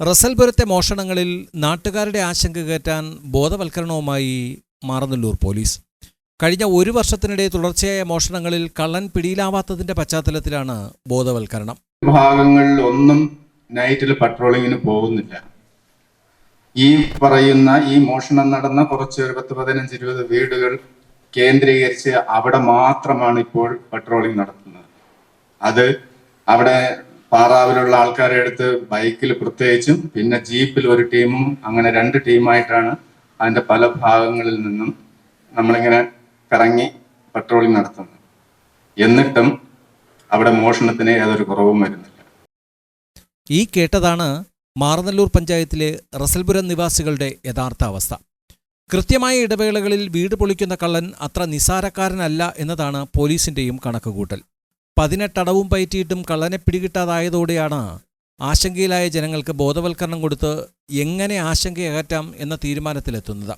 റസൽപുരത്തെ മോഷണങ്ങളിൽ നാട്ടുകാരുടെ ആശങ്ക കയറ്റാൻ ബോധവൽക്കരണവുമായി മാറനല്ലൂർ പോലീസ്. കഴിഞ്ഞ ഒരു വർഷത്തിനിടെ തുടർച്ചയായ മോഷണങ്ങളിൽ കള്ളൻ പിടിയിലാവാത്തതിന്റെ പശ്ചാത്തലത്തിലാണ് ബോധവൽക്കരണം. ഭാഗങ്ങളിൽ ഒന്നും നൈറ്റിൽ പട്രോളിങ്ങിന് പോകുന്നില്ല. ഈ പറയുന്ന ഈ മോഷണം നടന്ന കുറച്ച് ഒരു പത്ത് പതിനഞ്ച് ഇരുപത് വീടുകൾ കേന്ദ്രീകരിച്ച് അവിടെ മാത്രമാണ് ഇപ്പോൾ പട്രോളിംഗ് നടത്തുന്നത്. അത് അവിടെ പാറാവിലുള്ള ആൾക്കാരെ എടുത്ത് ബൈക്കിൽ പ്രത്യേകിച്ചും പിന്നെ ജീപ്പിൽ ഒരു ടീമും അങ്ങനെ രണ്ട് ടീമായിട്ടാണ് അതിന്റെ പല ഭാഗങ്ങളിൽ നിന്നും നമ്മളിങ്ങനെ കറങ്ങി പട്രോളിംഗ് നടത്തുന്നത്. എന്നിട്ടും അവിടെ മോഷണത്തിന് യാതൊരു കുറവും വരുന്നില്ല. ഈ കേട്ടതാണ് മാറനല്ലൂർ പഞ്ചായത്തിലെ റസൽപുരം നിവാസികളുടെ യഥാർത്ഥ അവസ്ഥ കൃത്യമായ ഇടവേളകളിൽ വീട് പൊളിക്കുന്ന കള്ളൻ അത്ര നിസാരക്കാരനല്ല എന്നതാണ് പോലീസിന്റെയും കണക്കുകൂട്ടൽ. പതിനെട്ടടവും പയറ്റിയിട്ടും കള്ളനെ പിടികിട്ടാതായതോടെയാണ് ആശങ്കയിലായ ജനങ്ങൾക്ക് ബോധവൽക്കരണം കൊടുത്ത് എങ്ങനെ ആശങ്ക അകറ്റാം എന്ന തീരുമാനത്തിലെത്തുന്നത്.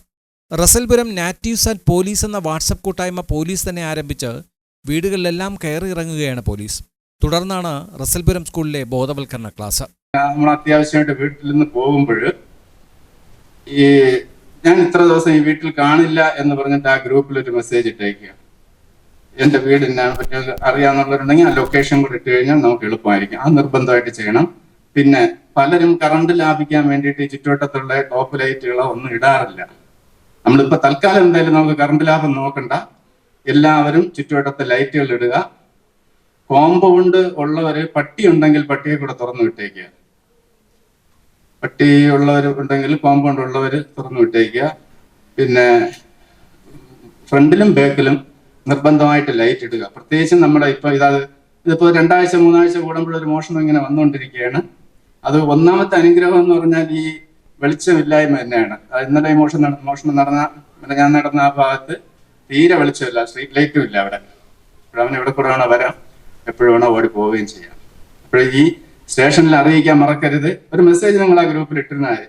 റസൽപുരം നാറ്റീവ്സ് ആൻഡ് പോലീസ് എന്ന വാട്സപ്പ് കൂട്ടായ്മ പോലീസ് തന്നെ ആരംഭിച്ച് വീടുകളിലെല്ലാം കയറിയിറങ്ങുകയാണ് പോലീസ്. തുടർന്നാണ് റസൽപുരം സ്കൂളിലെ ബോധവൽക്കരണ ക്ലാസ്. നമ്മൾ അത്യാവശ്യമായിട്ട് വീട്ടിൽ നിന്ന് പോകുമ്പോൾ ഈ ഞാൻ ഇത്ര ദിവസം ഈ വീട്ടിൽ കാണില്ല എന്ന് പറഞ്ഞിട്ട് ആ ഗ്രൂപ്പിൽ ഒരു മെസ്സേജ് ഇട്ടേക്കുക. എന്റെ വീട് അറിയാന്നുള്ളവരുണ്ടെങ്കിൽ ആ ലൊക്കേഷൻ കൂടെ ഇട്ട് കഴിഞ്ഞാൽ നമുക്ക് എളുപ്പമായിരിക്കും. ആ നിർബന്ധമായിട്ട് ചെയ്യണം. പിന്നെ പലരും കറണ്ട് ലാഭിക്കാൻ വേണ്ടിയിട്ട് ചുറ്റുവട്ടത്തുള്ള ടോപ്പ് ലൈറ്റുകളോ ഒന്നും ഇടാറില്ല. നമ്മളിപ്പോ തൽക്കാലം എന്തായാലും നമുക്ക് കറണ്ട് ലാഭം നോക്കണ്ട. എല്ലാവരും ചുറ്റുവട്ടത്തെ ലൈറ്റുകൾ ഇടുക. കോമ്പൗണ്ട് ഉള്ളവര് പട്ടി ഉണ്ടെങ്കിൽ പട്ടിയെ കൂടെ തുറന്നു വിട്ടേക്കുക. പട്ടി ഉള്ളവർ ഉണ്ടെങ്കിൽ കോമ്പൗണ്ട് ഉള്ളവർ തുറന്നു വിട്ടേക്കുക. പിന്നെ ഫ്രണ്ടിലും ബാക്കിലും നിർബന്ധമായിട്ട് ലൈറ്റ് ഇടുക. പ്രത്യേകിച്ചും നമ്മുടെ ഇപ്പൊ ഇതാ ഇതിപ്പോ രണ്ടാഴ്ച മൂന്നാഴ്ച കൂടുമ്പോൾ ഒരു മോഷണം ഇങ്ങനെ വന്നുകൊണ്ടിരിക്കുകയാണ്. അത് ഒന്നാമത്തെ അനുഗ്രഹം എന്ന് പറഞ്ഞാൽ ഈ വെളിച്ചമില്ലായ്മ തന്നെയാണ്. ഇന്നലെ മോഷണം മോഷണം നടന്ന ഞാൻ നടന്ന ആ ഭാഗത്ത് തീരെ വെളിച്ചമില്ല സ്ട്രീറ്റ് ലൈറ്റും ഇല്ല അവിടെ. അവൻ എവിടെ കൂടെ വേണോ വരാം എപ്പോഴും വേണോ ഓടി പോവുകയും ചെയ്യാം. അപ്പോൾ ഈ സ്റ്റേഷനിൽ അറിയിക്കാൻ മറക്കരുത്. ഒരു മെസ്സേജ് നിങ്ങൾ ആ ഗ്രൂപ്പിൽ ഇട്ടിരുന്നാൽ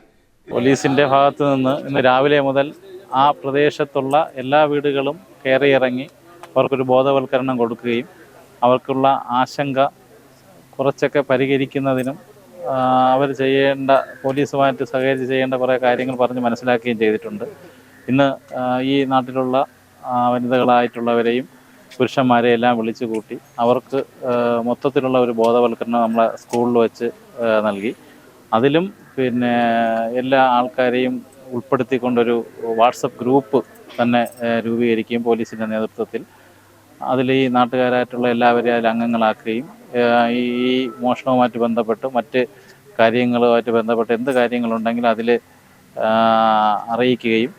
പോലീസിന്റെ ഭാഗത്ത് നിന്ന് ഇന്ന് രാവിലെ മുതൽ ആ പ്രദേശത്തുള്ള എല്ലാ വീടുകളും കയറിയിറങ്ങി അവർക്കൊരു ബോധവൽക്കരണം കൊടുക്കുകയും അവർക്കുള്ള ആശങ്ക കുറച്ചൊക്കെ പരിഹരിക്കുന്നതിനും അവർ ചെയ്യേണ്ട പോലീസുമായിട്ട് സഹകരിച്ച് ചെയ്യേണ്ട കുറേ കാര്യങ്ങൾ പറഞ്ഞ് മനസ്സിലാക്കുകയും ചെയ്തിട്ടുണ്ട്. ഇന്ന് ഈ നാട്ടിലുള്ള വനിതകളായിട്ടുള്ളവരെയും പുരുഷന്മാരെ എല്ലാം വിളിച്ചു കൂട്ടി അവർക്ക് മൊത്തത്തിലുള്ള ഒരു ബോധവൽക്കരണം നമ്മളെ സ്കൂളിൽ വെച്ച് നൽകി. അതിലും പിന്നെ എല്ലാ ആൾക്കാരെയും ഉൾപ്പെടുത്തിക്കൊണ്ടൊരു വാട്സപ്പ് ഗ്രൂപ്പ് തന്നെ രൂപീകരിക്കുകയും പോലീസിന്റെ നേതൃത്വത്തിൽ അതിൽ ഈ നാട്ടുകാരായിട്ടുള്ള എല്ലാവരെയും അതിൽ അംഗങ്ങളാക്കുകയും ഈ മോഷണവുമായിട്ട് ബന്ധപ്പെട്ട് മറ്റ് കാര്യങ്ങളുമായിട്ട് ബന്ധപ്പെട്ട് എന്ത് കാര്യങ്ങളുണ്ടെങ്കിലും അതിൽ അറിയിക്കുകയും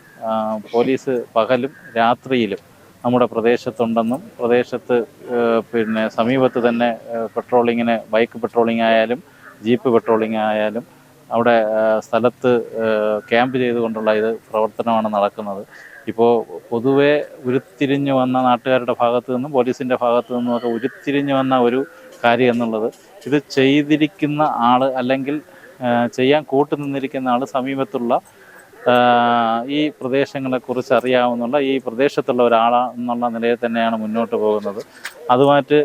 പോലീസ് പകലും രാത്രിയിലും നമ്മുടെ പ്രദേശത്തുണ്ടെന്നും പ്രദേശത്ത് പിന്നെ സമീപത്ത് തന്നെ പെട്രോളിങ്ങിന് ബൈക്ക് പെട്രോളിംഗ് ആയാലും ജീപ്പ് പെട്രോളിംഗ് ആയാലും അവിടെ സ്ഥലത്ത് ക്യാമ്പ് ചെയ്തുകൊണ്ടുള്ള ഇത് പ്രവർത്തനമാണ് നടക്കുന്നത്. ഇപ്പോൾ പൊതുവെ ഉരുത്തിരിഞ്ഞു വന്ന നാട്ടുകാരുടെ ഭാഗത്തു നിന്നും പോലീസിന്റെ ഭാഗത്തു നിന്നും ഒക്കെ ഉരുത്തിരിഞ്ഞു വന്ന ഒരു കാര്യം എന്നുള്ളത് ഇത് ചെയ്തിരിക്കുന്ന ആൾ അല്ലെങ്കിൽ ചെയ്യാൻ കൂട്ടു നിന്നിരിക്കുന്ന ആൾ സമീപത്തുള്ള ഈ പ്രദേശങ്ങളെക്കുറിച്ച് അറിയാവുന്നുള്ള ഈ പ്രദേശത്തുള്ള ഒരാളെന്നുള്ള നിലയിൽ തന്നെയാണ് മുന്നോട്ട് പോകുന്നത്. അതുമായിട്ട്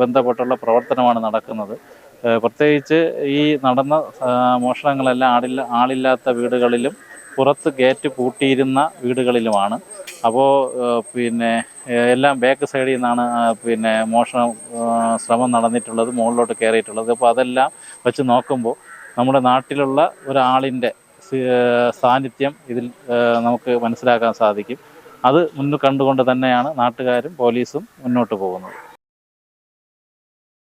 ബന്ധപ്പെട്ടുള്ള പ്രവർത്തനമാണ് നടക്കുന്നത്. പ്രത്യേകിച്ച് ഈ നടന്ന മോഷണങ്ങളെല്ലാം ആളില്ല ആളില്ലാത്ത വീടുകളിലും പുറത്ത് ഗേറ്റ് പൂട്ടിയിരുന്ന വീടുകളിലുമാണ്. അപ്പോൾ പിന്നെ എല്ലാം ബാക്ക് സൈഡിൽ നിന്നാണ് പിന്നെ മോഷണം ശ്രമം നടന്നിട്ടുള്ളത് മുകളിലോട്ട് കയറിയിട്ടുള്ളത് അപ്പോൾ അതെല്ലാം വെച്ച് നോക്കുമ്പോൾ നമ്മുടെ നാട്ടിലുള്ള ഒരാളിന്റെ സാന്നിധ്യം ഇതിൽ നമുക്ക് മനസ്സിലാക്കാൻ സാധിക്കും. അത് മുന്നിൽ കണ്ടുകൊണ്ട് തന്നെയാണ് നാട്ടുകാരും പോലീസും മുന്നോട്ട് പോകുന്നത്.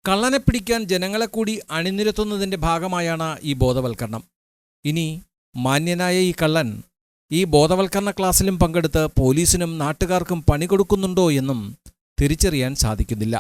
കള്ളനെ പിടിക്കാൻ ജനങ്ങളെ കൂടി അണിനിരത്തുന്നതിന്റെ ഭാഗമായാണ് ഈ ബോധവൽക്കരണം. ഇനി മാന്യനായ ഈ കള്ളൻ ഈ ബോധവൽക്കരണ ക്ലാസ്സിലും പങ്കെടുത്ത് പോലീസിനും നാട്ടുകാർക്കും പണി കൊടുക്കുന്നുണ്ടോ എന്നും തിരിച്ചറിയാൻ സാധിക്കുന്നില്ല.